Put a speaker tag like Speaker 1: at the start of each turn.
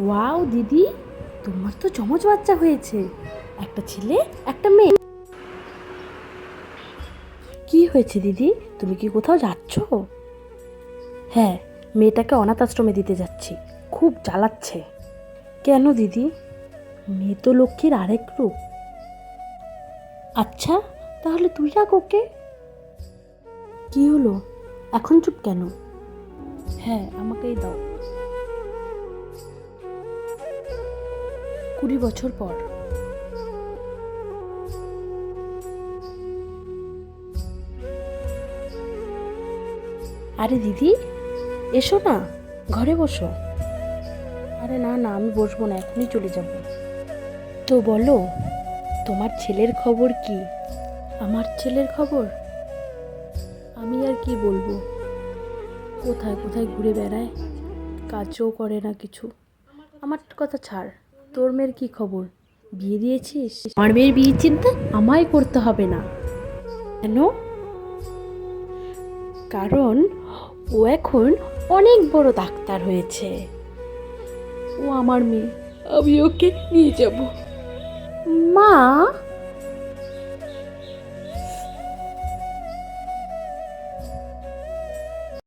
Speaker 1: Wow, দিদি, তোমার তো চমচ বাচ্চা হয়েছে। একটা ছেলে, একটা মেয়ে। কি হয়েছে, দিদি? তুমি কি কোথাও যাচ্ছ? হ্যাঁ মেয়েটাকে অনাথ আশ্রমে দিতে যাচ্ছি। খুব জ্বালাচ্ছে। কেন, দিদি? মেয়ে তো লক্ষ্মীর আরেক রূপ। আচ্ছা তাহলে তুই রাখ ওকে। কি হলো? এখন চুপ কেন? হ্যাঁ আমাকেই দাও। কুড়ি বছর পর। আরে দিদি, এসো না, ঘরে বসো। আরে না না, আমি বসবো না, এখনই চলে যাব। তো বলো, তোমার ছেলের খবর কি? আমার ছেলের খবর? আমি আর কি বলব? কোথায় কোথায় ঘুরে বেড়ায়? কাজও করে না কিছু। আমার কথা ছাড়। তোর মেয়ের কি খবর? বিয়ে দিয়েছিস? আমার মেয়ের বিয়ে চিন্তা আমায় করতে হবে না। কেন? কারণ ও এখন অনেক বড় ডাক্তার হয়েছে। ও আমার মেয়ে। আমি ওকে নিয়ে যাব। মা!